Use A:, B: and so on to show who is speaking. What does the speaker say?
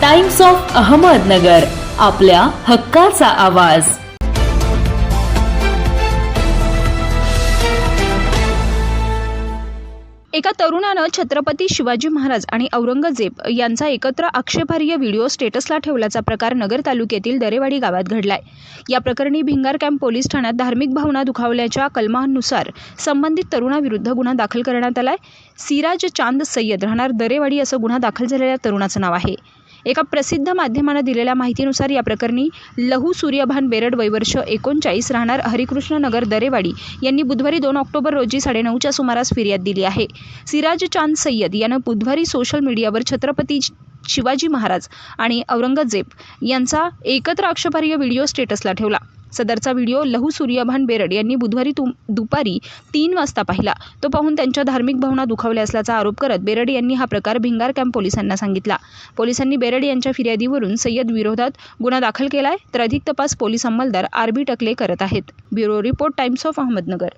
A: Times of Ahmednagar आपल्या हक्काचा आवाज.
B: एका तरुणानं छत्रपती शिवाजी महाराज आणि औरंगजेब यांचा एकत्र आक्षेपार्ह व्हिडिओ स्टेटसला ठेवल्याचा प्रकार नगर तालुक्यातील दरेवाडी गावात घडलाय. या प्रकरणी भिंगार कॅम्प पोलीस ठाण्यात धार्मिक भावना दुखावल्याच्या कलमानुसार संबंधित तरुणाविरुद्ध गुन्हा दाखल करण्यात आलाय. सिराज चांद सय्यद राहणार दरेवाडी असं गुन्हा दाखल झालेल्या तरुणाचं नाव आहे. एका प्रसिद्ध माध्यमानं दिलेल्या माहितीनुसार या प्रकरणी लहू सूर्यभान बेरड वैवर्ष एकोणचाळीस राहणार हरिकृष्ण नगर दरेवाडी यांनी बुधवारी दोन ऑक्टोबर रोजी साडेनऊच्या सुमारास फिर्याद दिली आहे. सिराज चांद सय्यद यानं बुधवारी सोशल मीडियावर छत्रपती शिवाजी महाराज आणि औरंगजेब यांचा एकत्र आक्षेपार्ह व्हिडिओ स्टेटसला ठेवला. सदरचा व्हिडिओ लहू सूर्यभान बेरड यांनी बुधवारी तु दुपारी तीन वाजता पाहिला. तो पाहून त्यांच्या धार्मिक भावना दुखावल्या असल्याचा आरोप करत बेरड यांनी हा प्रकार भिंगार कॅम्प पोलिसांना सांगितला. पोलिसांनी बेरड यांच्या फिर्यादीवरून सय्यद विरोधात गुन्हा दाखल केलाय तर अधिक तपास पोलीस अंमलदार आर बी टकले करत आहेत. Bureau report Times of Ahmednagar.